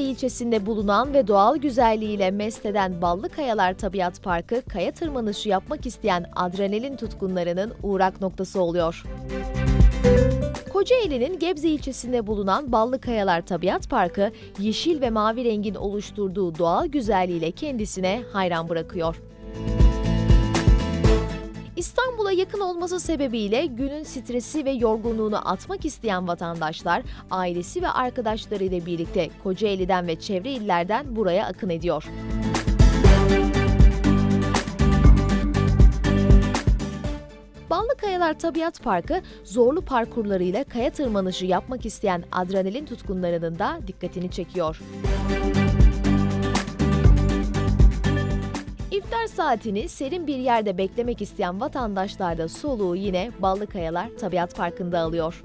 ilçesinde bulunan ve doğal güzelliğiyle mest eden Ballı Kayalar Tabiat Parkı, kaya tırmanışı yapmak isteyen adrenalin tutkunlarının uğrak noktası oluyor. Kocaeli'nin Gebze ilçesinde bulunan Ballı Kayalar Tabiat Parkı, yeşil ve mavi rengin oluşturduğu doğal güzelliğiyle kendisine hayran bırakıyor. İstanbul'a yakın olması sebebiyle günün stresi ve yorgunluğunu atmak isteyen vatandaşlar ailesi ve arkadaşlarıyla birlikte Kocaeli'den ve çevre illerden buraya akın ediyor. Ballı Kayalar Tabiat Parkı zorlu parkurlarıyla kaya tırmanışı yapmak isteyen adrenalin tutkunlarının da dikkatini çekiyor. İftar saatini serin bir yerde beklemek isteyen vatandaşlar da soluğu yine Ballı Kayalar Tabiat Parkı'nda alıyor.